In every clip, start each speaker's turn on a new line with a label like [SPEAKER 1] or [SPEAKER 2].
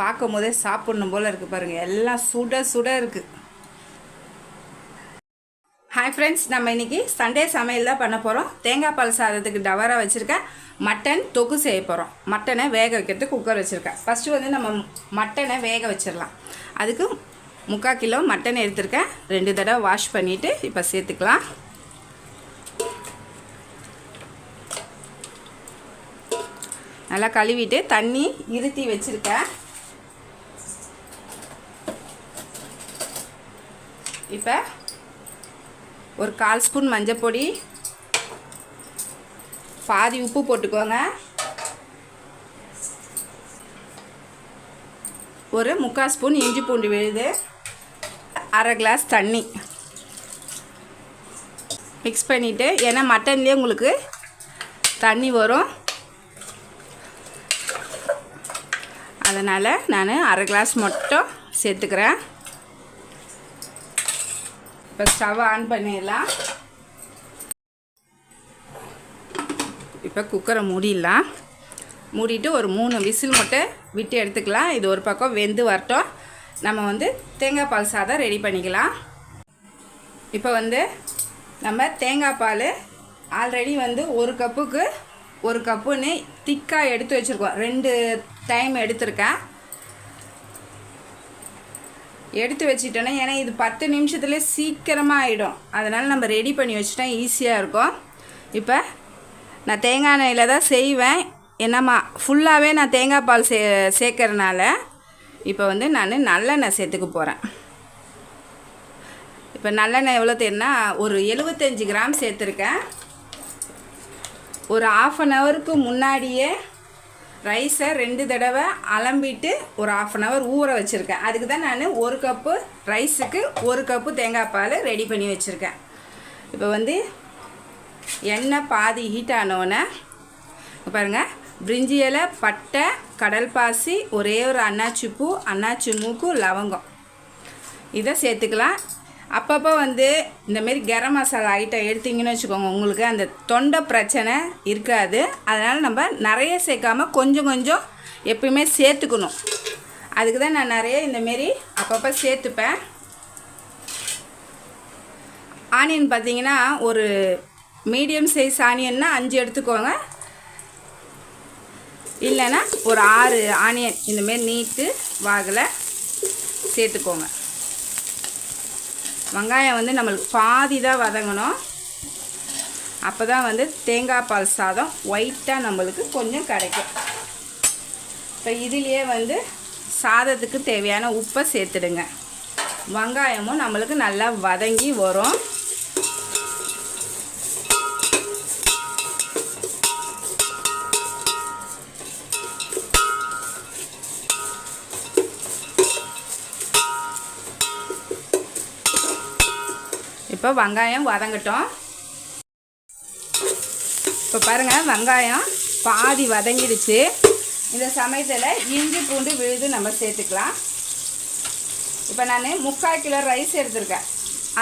[SPEAKER 1] பார்க்கும் போதே சாப்பிடணும் போல் இருக்குது பாருங்கள் எல்லாம் சுட சுட இருக்குது ஹாய் ஃப்ரெண்ட்ஸ் நம்ம இன்றைக்கி சண்டே சமையல் தான் பண்ண போகிறோம் தேங்காய் பால் சாதத்துக்கு டவராக வச்சுருக்கேன் மட்டன் தொக்கு செய்ய போகிறோம் மட்டனை வேக வைக்கிறதுக்கு குக்கர் வச்சுருக்கேன் ஃபஸ்ட்டு வந்து நம்ம மட்டனை வேக வச்சிடலாம். அதுக்கு முக்கால் கிலோ மட்டன் எடுத்திருக்கேன். ரெண்டு தடவை வாஷ் பண்ணிவிட்டு இப்போ சேர்த்துக்கலாம். நல்லா கழுவிட்டு தண்ணி இருத்தி வச்சுருக்கேன். இப்போ ஒரு கால் ஸ்பூன் மஞ்சள் பொடி. பாதி உப்பு போட்டுக்கோங்க. ஒரு முக்கால் ஸ்பூன் இஞ்சி பூண்டு விழுது. அரை கிளாஸ் தண்ணி. மிக்ஸ் பண்ணிவிட்டு ஏன்னா மட்டன்லேயே உங்களுக்கு தண்ணி வரும். அதனால் நான் அரை கிளாஸ் மட்டும் சேர்த்துக்கிறேன். இப்போ ஸ்டவ் ஆன் பண்ணிடலாம். இப்போ குக்கரை மூடிடலாம். மூடிட்டு ஒரு மூணு விசில் மட்டும் விட்டு எடுத்துக்கலாம். இது ஒரு பக்கம் வெந்து வரட்டும். நம்ம வந்து தேங்காய் பால் சாதம் ரெடி பண்ணிக்கலாம். இப்போ வந்து நம்ம தேங்காய் பால் ஆல்ரெடி வந்து ஒரு கப்புக்கு ஒரு கப்புன்னு திக்காக எடுத்து வச்சுருக்கோம். ரெண்டு டைம் எடுத்திருக்கேன். எடுத்து வச்சிட்டோன்னா ஏன்னா இது பத்து நிமிஷத்துலேயே சீக்கிரமாக ஆகிடும் அதனால் நம்ம ரெடி பண்ணி வச்சுட்டா ஈஸியாக இருக்கும். இப்போ நான் தேங்காய் எண்ணெயில் தான் செய்வேன். என்னம்மா ஃபுல்லாகவே நான் தேங்காய் பால் சே சேர்க்கறனால இப்போ வந்து நான் நல்லெண்ணெய் சேர்த்துக்க போகிறேன் இப்போ நல்லெண்ணெய் எவ்வளோ தேர்னா ஒரு எழுபத்தஞ்சி கிராம் சேர்த்துருக்கேன். ஒரு ஆஃப் அன் ஹவருக்கு முன்னாடியே ரைஸை ரெண்டு தடவை அலம்பிட்டு ஒரு ஆஃப் அன் ஹவர் ஊற வச்சுருக்கேன். அதுக்கு தான் நான் ஒரு கப்பு ரைஸுக்கு ஒரு கப்பு தேங்காய் பால் ரெடி பண்ணி வச்சுருக்கேன். இப்போ வந்து எண்ணெய் பாதி ஹீட் ஆனோடனே பாருங்கள் பிரிஞ்சி இலை பட்டை கடல் பாசி ஒரே ஒரு அன்னாச்சி பூ அன்னாச்சி மூக்கு லவங்கம். இதை சேர்த்துக்கலாம். அப்பப்போ வந்து இந்தமாரி கரம் மசாலா ஐட்டம் எடுத்திங்கன்னு வச்சுக்கோங்க உங்களுக்கு அந்த தொண்டை பிரச்சனை இருக்காது. அதனால் நம்ம நிறைய சேர்க்காம கொஞ்சம் கொஞ்சம் எப்பயுமே சேர்த்துக்கணும். அதுக்கு தான் நான் நிறைய இந்தமாரி அப்பப்போ சேர்த்துப்பேன். ஆனியன் பார்த்தீங்கன்னா ஒரு மீடியம் சைஸ் ஆனியன்னா அஞ்சு எடுத்துக்கோங்க. இல்லைன்னா ஒரு ஆறு ஆனியன் இந்தமாரி நீட்டு வாகலை சேர்த்துக்கோங்க. வெங்காயம் வந்து நம்மளுக்கு பாதி தான் வதங்கணும். அப்போ தான் வந்து தேங்காய் பால் சாதம் ஒயிட்டாக நம்மளுக்கு கொஞ்சம் கிடைக்கும். இப்போ இதுலேயே வந்து சாதத்துக்கு தேவையான உப்பை சேர்த்துடுங்க. வெங்காயமும் நம்மளுக்கு நல்லா வதங்கி வரும். இப்போ வெங்காயம் வதங்கட்டும். இப்போ பாருங்கள் வெங்காயம் பாதி வதங்கிடுச்சு. இந்த சமயத்தில் இஞ்சி பூண்டு விழுது நம்ம சேர்த்துக்கலாம். இப்போ நான் முக்கால் கிலோ ரைஸ் எடுத்திருக்கேன்.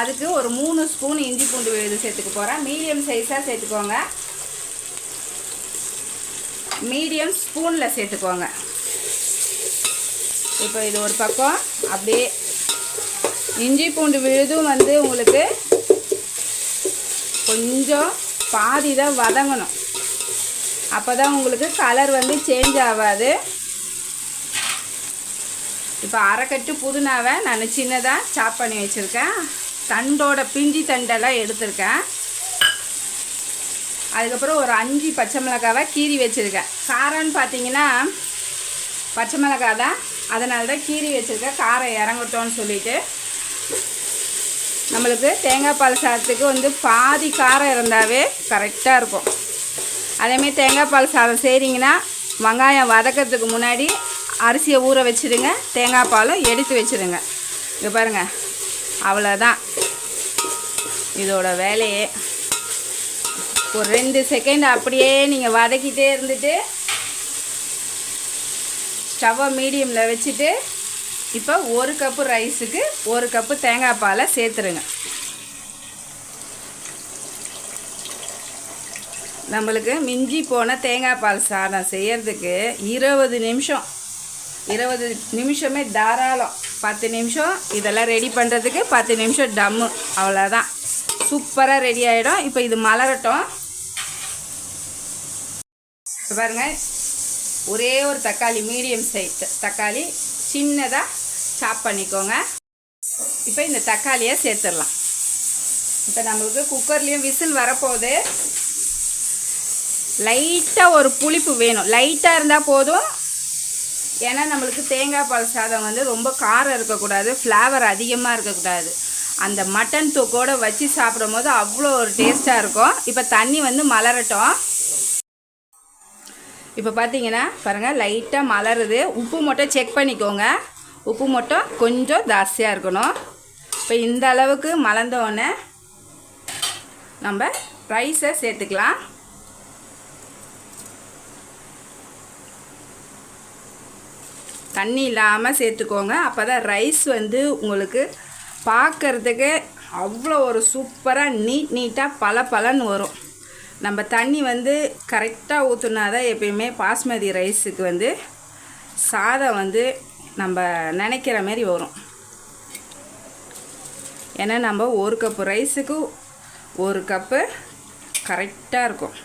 [SPEAKER 1] அதுக்கு ஒரு மூணு ஸ்பூன் இஞ்சி பூண்டு விழுது சேர்த்துக்க போகிறேன் மீடியம் சைஸாக சேர்த்துக்கோங்க. மீடியம் ஸ்பூனில் சேர்த்துக்கோங்க. இப்போ இது ஒரு பக்கம் அப்படியே இஞ்சி பூண்டு விழுதும் வந்து உங்களுக்கு கொஞ்சம் பாதி தான் வதங்கணும். அப்போ தான் உங்களுக்கு கலர் வந்து சேஞ்ச் ஆகாது. இப்போ அரைக்கட்டு புதினாவை நான் சின்னதாக சாப் பண்ணி வச்சுருக்கேன். தண்டோட பிஞ்சி தண்டெல்லாம் எடுத்திருக்கேன். அதுக்கப்புறம் ஒரு அஞ்சு பச்சை மிளகாவை கீறி வச்சுருக்கேன். காரம்னு பார்த்தீங்கன்னா பச்சை மிளகா தான். அதனால தான் கீறி வச்சுருக்கேன். காரம் இறங்கட்டோன்னு சொல்லிவிட்டு நம்மளுக்கு தேங்காய் பால் சாதத்துக்கு வந்து பாதி காரம் இருந்தாவே கரெக்டாக இருக்கும். அதேமாரி தேங்காய் பால் சாதம் செய்கிறீங்கன்னா வெங்காயம் வதக்கிறதுக்கு முன்னாடி அரிசியை ஊற வச்சுருங்க தேங்காய் பாலும் எடுத்து வச்சுருங்க இங்கே பாருங்கள் அவ்வளோதான் இதோட வேலையே. ஒரு ரெண்டு செகண்ட் அப்படியே நீங்கள் வதக்கிட்டே இருந்துட்டு ஸ்டவ்வை மீடியமில் வச்சுட்டு இப்போ ஒரு கப்பு ரைஸுக்கு ஒரு கப்பு தேங்காய் பாலை சேர்த்துருங்க. நம்மளுக்கு மிஞ்சி போன தேங்காய் பால் சாதம் செய்கிறதுக்கு இருபது நிமிஷம். இருபது நிமிஷமே தாராளம். பத்து நிமிஷம் இதெல்லாம் ரெடி பண்ணுறதுக்கு பத்து நிமிஷம் டம்மு அவ்வளோதான் சூப்பராக ரெடி ஆகிடும் இப்போ இது மலரட்டும். பாருங்கள் ஒரே ஒரு தக்காளி மீடியம் சைஸ் தக்காளி சின்னதாக சாப் பண்ணிக்கோங்க. இப்போ இந்த தக்காளியை சேர்த்துடலாம். இப்போ நம்மளுக்கு குக்கர்லேயும் விசில் வரப்போகுது. லைட்டாக ஒரு புளிப்பு வேணும். லைட்டாக இருந்தால் போதும். ஏன்னா நம்மளுக்கு தேங்காய் பால் சாதம் வந்து ரொம்ப காரம் இருக்கக்கூடாது ஃப்ளேவர் அதிகமாக இருக்கக்கூடாது. அந்த மட்டன் தூக்கோடு வச்சு சாப்பிடும் போது அவ்வளோ ஒரு டேஸ்ட்டாக இருக்கும். இப்போ தண்ணி வந்து மலரட்டும். இப்போ பார்த்தீங்கன்னா பாருங்கள் லைட்டாக மலருது. உப்பு மட்டும் செக் பண்ணிக்கோங்க. உப்பு மட்டும் கொஞ்சம் ஜாஸ்தியாக இருக்கணும். இப்போ இந்த அளவுக்கு மலர்ந்தோடனே நம்ம ரைஸை சேர்த்துக்கலாம். தண்ணி இல்லாமல் சேர்த்துக்கோங்க. அப்போ தான் ரைஸ் வந்து உங்களுக்கு பார்க்கறதுக்கு அவ்வளோ ஒரு சூப்பராக நீட் நீட்டாக பல பலன்னு வரும். நம்ம தண்ணி வந்து கரெக்டாக ஊற்றுனா தான் எப்பயுமே பாஸ்மதி ரைஸுக்கு வந்து சாதம் வந்து நம்ம நினைக்கிற மாரி வரும். ஏன்னா நம்ம ஒரு கப்பு ரைஸுக்கு ஒரு கப்பு கரெக்டாக இருக்கும்.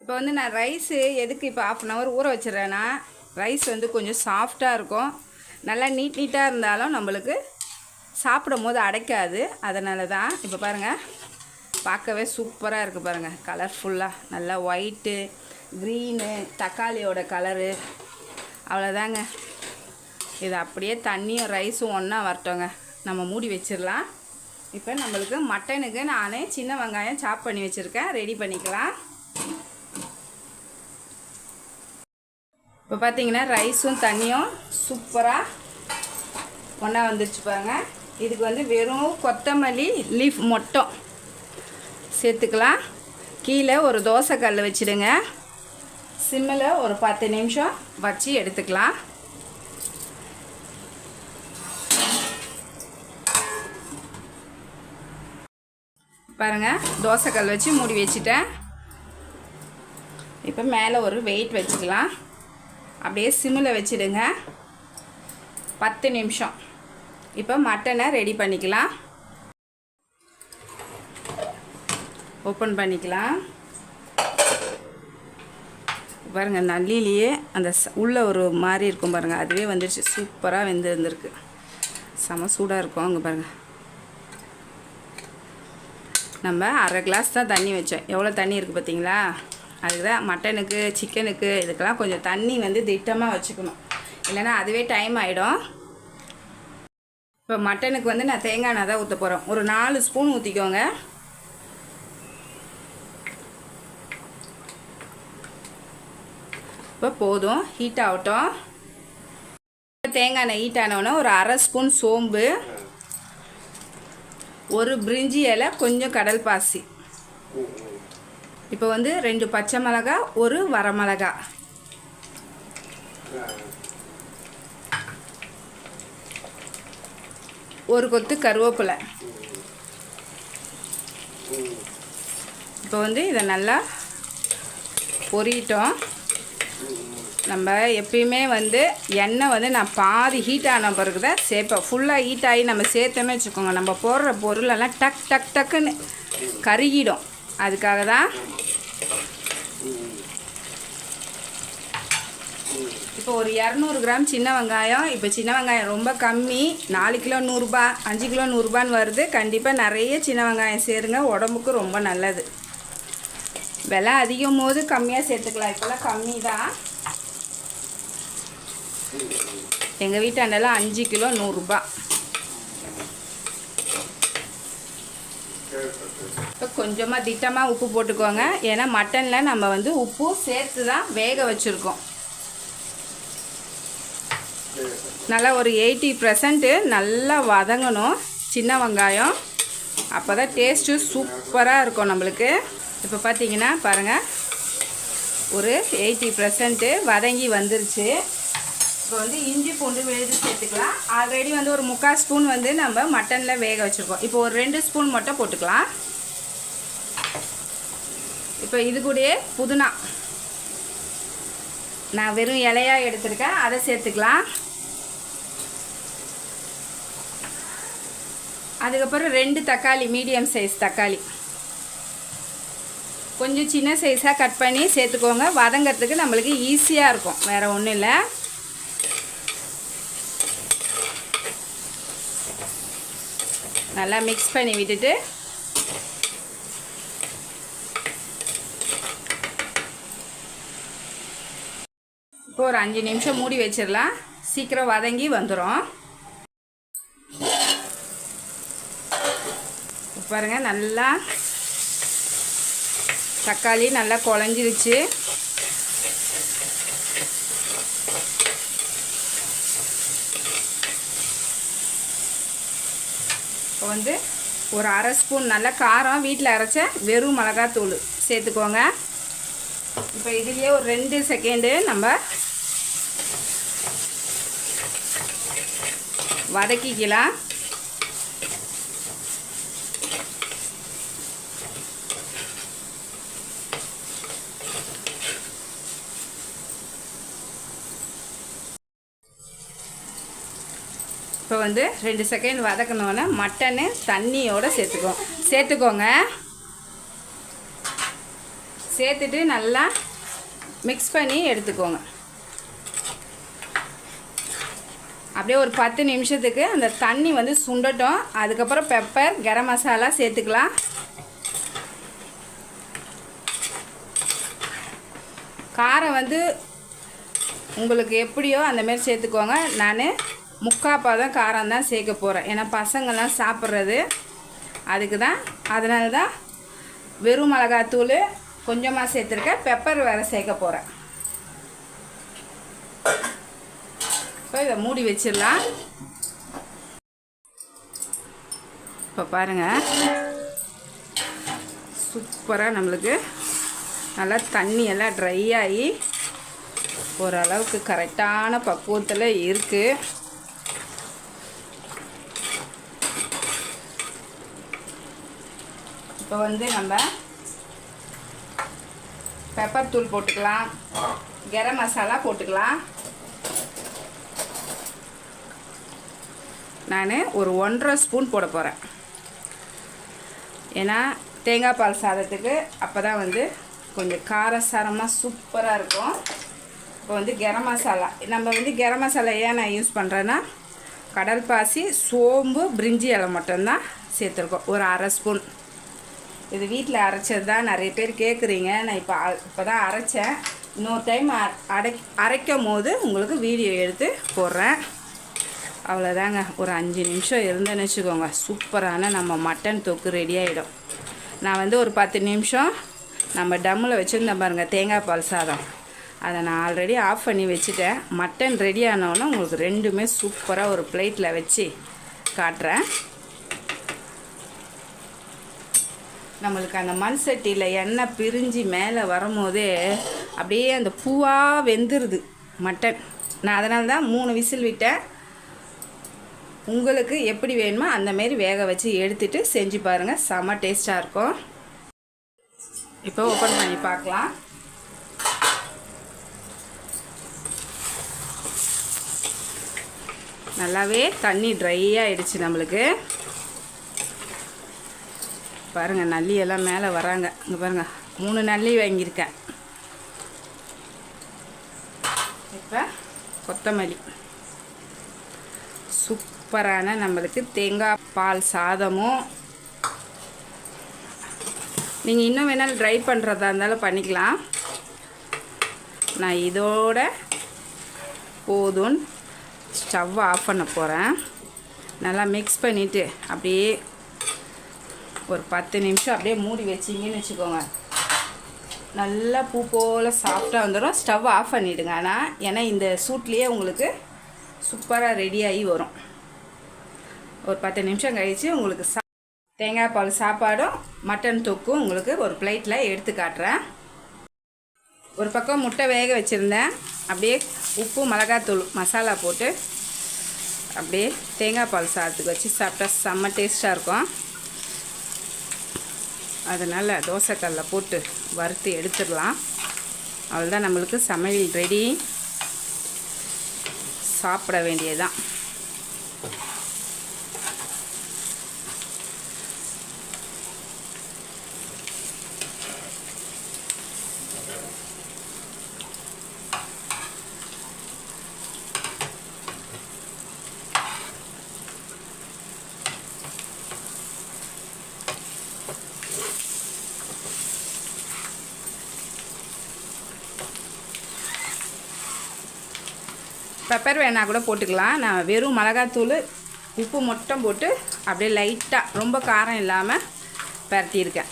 [SPEAKER 1] இப்போ வந்து நான் ரைஸு எதுக்கு இப்போ ஆஃப் அன் ஹவர் ஊற வச்சிடறேன்னா ரைஸ் வந்து கொஞ்சம் சாஃப்டாக இருக்கும். நல்லா நீட் நீட்டாக இருந்தாலும் நம்மளுக்கு சாப்பிடும் போது அடைக்காது. அதனால தான் இப்போ பாருங்கள் பார்க்கவே சூப்பராக இருக்குது பாருங்கள் கலர்ஃபுல்லாக நல்லா ஒயிட்டு க்ரீனு தக்காளியோட கலரு அவ்வளோதாங்க இது அப்படியே தண்ணியும் ரைஸும் ஒன்றா வரட்டோங்க நம்ம மூடி வச்சிடலாம். இப்போ நம்மளுக்கு மட்டனுக்கு நானே சின்ன வெங்காயம் சாப் பண்ணி வச்சுருக்கேன். ரெடி பண்ணிக்கலாம். இப்போ பார்த்தீங்கன்னா ரைஸும் தண்ணியும் சூப்பராக ஒன்றா வந்துருச்சு பாருங்கள் இதுக்கு வந்து வெறும் கொத்தமல்லி லீஃப் மொட்டம் சேர்த்துக்கலாம். கீழே ஒரு தோசை கல் வச்சுடுங்க. சிம்மில் ஒரு பத்து நிமிஷம் வச்சு எடுத்துக்கலாம். பாருங்கள் தோசைக்கல் வச்சு மூடி வச்சுட்டேன். இப்போ மேலே ஒரு வெயிட் வச்சுக்கலாம். அப்படியே சிம்மில் வச்சுடுங்க. பத்து நிமிஷம். இப்போ மட்டனை ரெடி பண்ணிக்கலாம். ஓப்பன் பண்ணிக்கலாம். பாருங்கள் நல்லிலேயே அந்த உள்ளே ஒரு மாதிரி இருக்கும் பாருங்கள் அதுவே வந்துடுச்சு சூப்பராக வெந்து இருந்திருக்கு. செம சூடாக இருக்கும் அங்கே பாருங்கள் நம்ம அரை கிளாஸ் தான் தண்ணி வச்சோம். எவ்வளோ தண்ணி இருக்குது பார்த்தீங்களா? அதுக்கு தான் மட்டனுக்கு சிக்கனுக்கு இதுக்கெல்லாம் கொஞ்சம் தண்ணி வந்து திட்டமாக வச்சுக்கணும். இல்லைன்னா அதுவே டைம் ஆகிடும் இப்போ மட்டனுக்கு வந்து நான் தேங்காய் எண்ணெய் தான் ஊற்ற போகிறேன் ஒரு நாலு ஸ்பூன் ஊற்றிக்கோங்க இப்போ போதும். ஹீட் ஆகட்டும். தேங்காய் எண்ணெய் ஹீட் ஆனவுடனே ஒரு அரை ஸ்பூன் சோம்பு ஒரு பிரிஞ்சி இலை கொஞ்சம் கடல் பாசி. இப்போ வந்து ரெண்டு பச்சை மிளகா ஒரு வரமிளகா ஒரு கொத்து கருவேப்பிலை. இப்போ வந்து இதை நல்லா பொறிட்டோம் நம்ம எப்பயுமே வந்து எண்ணெய் வந்து நான் பாதி ஹீட் ஆன பிறகு தான் சேர்ப்பேன் ஃபுல்லாக ஹீட் ஆகி நம்ம சேர்த்தோமே வச்சுக்கோங்க. நம்ம போடுற பொருளெல்லாம் டக் டக் டக்குன்னு கருகிடும். அதுக்காக தான் இப்போ ஒரு இரநூறு கிராம் சின்ன வெங்காயம் இப்போ சின்ன வெங்காயம் ரொம்ப கம்மி நாலு கிலோ நூறுரூபா அஞ்சு கிலோ நூறுரூபான்னு வருது. கண்டிப்பாக நிறைய சின்ன வெங்காயம் சேருங்க உடம்புக்கு ரொம்ப நல்லது. விலை அதிகம் போது கம்மியாக சேர்த்துக்கலாம். இப்போல்லாம் கம்மி தான் எங்கள் வீட்டாண்டெல்லாம் அஞ்சு கிலோ நூறுரூபா இப்போ கொஞ்சமாக திட்டமாக உப்பு போட்டுக்கோங்க. ஏன்னா மட்டனில் நம்ம வந்து உப்பு சேர்த்து தான் வேக வச்சுருக்கோம். நல்லா ஒரு எயிட்டி பர்சன்ட்டு நல்லா வதங்கணும். சின்ன வெங்காயம். அப்போ தான் டேஸ்ட்டு சூப்பராக இருக்கும் நம்மளுக்கு. இப்போ பார்த்தீங்கன்னா பாருங்கள் ஒரு எயிட்டி பர்சன்ட்டு வதங்கி வந்துருச்சு. இப்போ வந்து இஞ்சி பூண்டு விழுது சேர்த்துக்கலாம். ஆல்ரெடி வந்து ஒரு முக்கால் ஸ்பூன் வந்து நம்ம மட்டனில் வேக வச்சுருக்கோம். இப்போ ஒரு ரெண்டு ஸ்பூன் மட்டும் போட்டுக்கலாம். இப்போ இது கூடயே புதினா. நான் வெறும் இலையாக எடுத்திருக்கேன். அதை சேர்த்துக்கலாம். அதுக்கப்புறம் ரெண்டு தக்காளி மீடியம் சைஸ் தக்காளி. கொஞ்சம் சின்ன சைஸாக கட் பண்ணி சேர்த்துக்கோங்க. வதங்கிறதுக்கு நம்மளுக்கு ஈஸியாக இருக்கும். வேறு ஒன்றும் இல்லை. நல்லா மிக்ஸ் பண்ணி விட்டுட்டு ஒரு அஞ்சு நிமிஷம் மூடி வச்சிடலாம். சீக்கிரம் வதங்கி வந்துடும் பாருங்க நல்லா தக்காளி நல்லா குழஞ்சிருச்சு. இப்போ வந்து ஒரு அரை ஸ்பூன் நல்ல காரம் வீட்டில் அரைச்ச வெறும் மிளகாத்தூள் சேர்த்துக்கோங்க. இப்போ இதுலேயே ஒரு ரெண்டு செகண்டு நம்ம வதக்கிக்கலாம். இப்போ வந்து ரெண்டு செகண்ட் வதக்கணுன்னே மட்டனு தண்ணியோடு சேர்த்துக்கோ. சேர்த்துக்கோங்க. சேர்த்துட்டு நல்லா மிக்ஸ் பண்ணி எடுத்துக்கோங்க. அப்படியே ஒரு பத்து நிமிஷத்துக்கு அந்த தண்ணி வந்து சுண்டட்டும். அதுக்கப்புறம் பெப்பர் கரம் மசாலா சேர்த்துக்கலாம். காரம் வந்து உங்களுக்கு எப்படியோ அந்தமாரி சேர்த்துக்கோங்க. நான் முக்காப்பா தான் காரம் தான் சேர்க்க போகிறேன் ஏன்னா பசங்கள்லாம் சாப்பிட்றது. அதுக்கு தான் அதனால தான் வெறும் மிளகாத்தூள் கொஞ்சமாக சேர்த்துருக்கேன். பெப்பர் வேறு சேர்க்க போகிறேன் இப்போ இதை மூடி வச்சிடலாம். இப்போ பாருங்கள் சூப்பராக நம்மளுக்கு நல்லா தண்ணியெல்லாம் ட்ரை ஆகி ஓரளவுக்கு கரெக்டான பக்குவத்தில் இருக்குது இப்போ வந்து நம்ம பெப்பர் தூள் போட்டுக்கலாம். கரம் மசாலா போட்டுக்கலாம். நான் ஒரு ஒன்றரை ஸ்பூன் போட போகிறேன் ஏன்னா தேங்காய் பால் சாதத்துக்கு அப்போ தான் வந்து கொஞ்சம் காரசாரமாக சூப்பராக இருக்கும். இப்போ வந்து கரம் மசாலா. நம்ம வந்து கரம் மசாலா ஏன் நான் யூஸ் பண்ணுறேன்னா கடல் பாசி சோம்பு பிரிஞ்சி இலை மட்டும்தான் சேர்த்துருக்கோம். ஒரு அரை ஸ்பூன். இது வீட்டில் அரைச்சது தான் நிறைய பேர் கேட்குறீங்க நான் இப்போ இப்போ தான் அரைச்சேன். இன்னொரு டைம் அரை அரைக்கும் போது உங்களுக்கு வீடியோ எடுத்து போடுறேன். அவ்வளோதாங்க ஒரு அஞ்சு நிமிஷம் இருந்தேன்னு வச்சுக்கோங்க. சூப்பரான நம்ம மட்டன் தொக்கு ரெடி ஆகிடும் நான் வந்து ஒரு பத்து நிமிஷம் நம்ம டம்மில் வச்சுருந்தேன் பாருங்கள் தேங்காய் பால் சாதம். அதை நான் ஆல்ரெடி ஆஃப் பண்ணி வச்சுட்டேன். மட்டன் ரெடி ஆனவுடனே உங்களுக்கு ரெண்டுமே சூப்பராக ஒரு பிளேட்டில் வச்சு காட்டுறேன். நம்மளுக்கு அந்த மண் சட்டியில் எண்ணெய் பிரிஞ்சு மேலே வரும்போதே அப்படியே அந்த பூவாக வெந்துருது மட்டன். நான் அதனால தான் மூணு விசில் விட்டேன். உங்களுக்கு எப்படி வேணுமோ அந்தமாரி வேக வச்சு எடுத்துட்டு செஞ்சு பாருங்கள் செம்ம டேஸ்ட்டாக இருக்கும். இப்போ ஓப்பன் பண்ணி பார்க்கலாம். நல்லாவே தண்ணி ட்ரை ஆகிடுச்சு நம்மளுக்கு. பாருங்கள் நல்லி எல்லாம் மேலே வராங்க. இங்கே பாருங்கள் மூணு நல்லி வாங்கியிருக்கேன். இப்போ கொத்தமல்லி. சூப்பரான நம்மளுக்கு தேங்காய் பால் சாதமும் நீங்கள் இன்னும் வேணாலும் ட்ரை பண்ணுறதா இருந்தாலும் பண்ணிக்கலாம். நான் இதோட போதும் ஸ்டவ் ஆஃப் பண்ண போகிறேன் நல்லா மிக்ஸ் பண்ணிவிட்டு அப்படியே ஒரு பத்து நிமிஷம் அப்படியே மூடி வச்சிங்கன்னு வச்சுக்கோங்க. நல்லா பூ போல் சாஃப்டாக வந்துடும் ஸ்டவ் ஆஃப் பண்ணிவிடுங்க ஆனால் ஏன்னா இந்த சூட்லேயே உங்களுக்கு சூப்பராக ரெடியாகி வரும். ஒரு பத்து நிமிஷம் கழித்து உங்களுக்கு சா தேங்காய் பால் சாப்பாடும் மட்டன் தொக்கும் உங்களுக்கு ஒரு பிளேட்டில் எடுத்து காட்டுறேன். ஒரு பக்கம் முட்டை வேக வச்சுருந்தேன். அப்படியே உப்பு மிளகாத்தூள் மசாலா போட்டு அப்படியே தேங்காய் பால் சாதத்துக்கு வச்சு சாப்பிட்டா செம்ம டேஸ்ட்டாக இருக்கும். அதனால் தோசைக்கல்ல போட்டு வறுத்து எடுத்துடலாம். அவ்வளோதான் நம்மளுக்கு சமையல் ரெடி சாப்பிட வேண்டியதுதான். பெப்பர் வேணால் கூட போட்டுக்கலாம். நான் வெறும் மிளகாத்தூள் உப்பு மட்டும் போட்டு அப்படியே லைட்டாக ரொம்ப காரம் இல்லாமல் பரட்டியிருக்கேன்.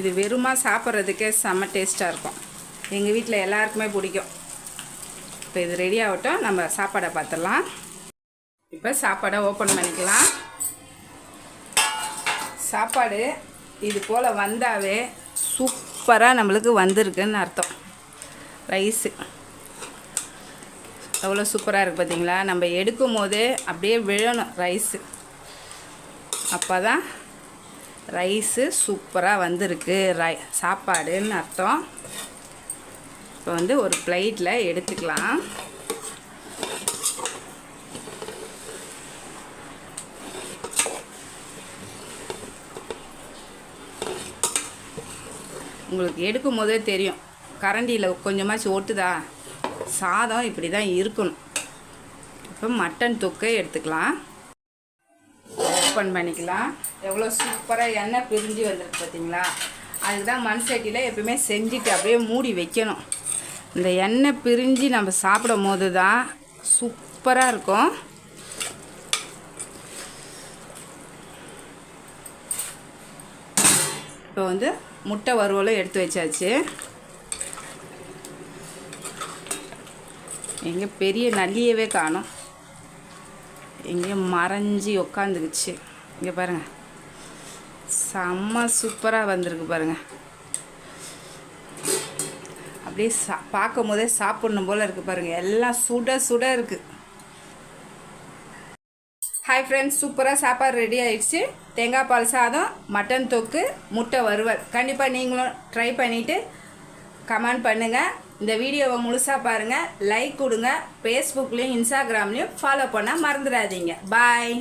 [SPEAKER 1] இது வெறுமாக சாப்பிட்றதுக்கே செம்ம டேஸ்ட்டாக இருக்கும். எங்கள் வீட்டில் எல்லாருக்குமே பிடிக்கும். இப்போ இது ரெடி ஆகட்டும். நம்ம சாப்பாடை பார்த்துடலாம். இப்போ சாப்பாடை ஓப்பன் பண்ணிக்கலாம். சாப்பாடு இது போல் வந்தாவே சூப்பராக நம்மளுக்கு வந்திருக்குன்னு அர்த்தம். ரைஸு எவ்வளோ சூப்பராக இருக்குது பார்த்தீங்களா நம்ம எடுக்கும் போதே அப்படியே விழணும் ரைஸு. அப்போ தான் ரைஸு சூப்பராக வந்திருக்கு. ரை சாப்பாடுன்னு அர்த்தம். இப்போ வந்து ஒரு பிளேட்டில் எடுத்துக்கலாம். உங்களுக்கு எடுக்கும் போதே தெரியும். கரண்டியில் கொஞ்சமாச்சும் ஒட்டுதா சாதம் இப்படி தான் இருக்கணும். இப்போ மட்டன் தொக்கை எடுத்துக்கலாம். ஓப்பன் பண்ணிக்கலாம். எவ்வளோ சூப்பராக எண்ணெய் பிரிஞ்சு வந்திருக்கு பார்த்தீங்களா அதுக்கு தான் மண் சட்டியில் எப்பவுமே செஞ்சுட்டு அப்படியே மூடி வைக்கணும். இந்த எண்ணெய் பிரிஞ்சு நம்ம சாப்பிடும் போது தான் சூப்பராக இருக்கும். இப்போ வந்து முட்டை வறுவலும் எடுத்து வச்சாச்சு. எங்கே பெரிய நல்லியவே காணும். எங்கேயோ மறைஞ்சி உக்காந்துக்குச்சு இங்கே பாருங்கள் செம்ம சூப்பராக வந்திருக்கு பாருங்கள் அப்படியே சா பார்க்கும் போதே சாப்பிடணும் போல் இருக்குது பாருங்கள் எல்லாம் சுட சுட இருக்குது ஹாய் ஃப்ரெண்ட்ஸ் சூப்பராக சாப்பாடு ரெடி ஆயிடுச்சு. தேங்காய் பால் சாதம் மட்டன் தொக்கு முட்டை வறுவல். கண்டிப்பாக நீங்களும் ட்ரை பண்ணிவிட்டு கமெண்ட் பண்ணுங்கள் இந்த வீடியோவை முழுசாக பாருங்கள் லைக் கொடுங்க ஃபேஸ்புக்லேயும் இன்ஸ்டாகிராம்லேயும் ஃபாலோ பண்ண மறந்துடாதீங்க. பாய்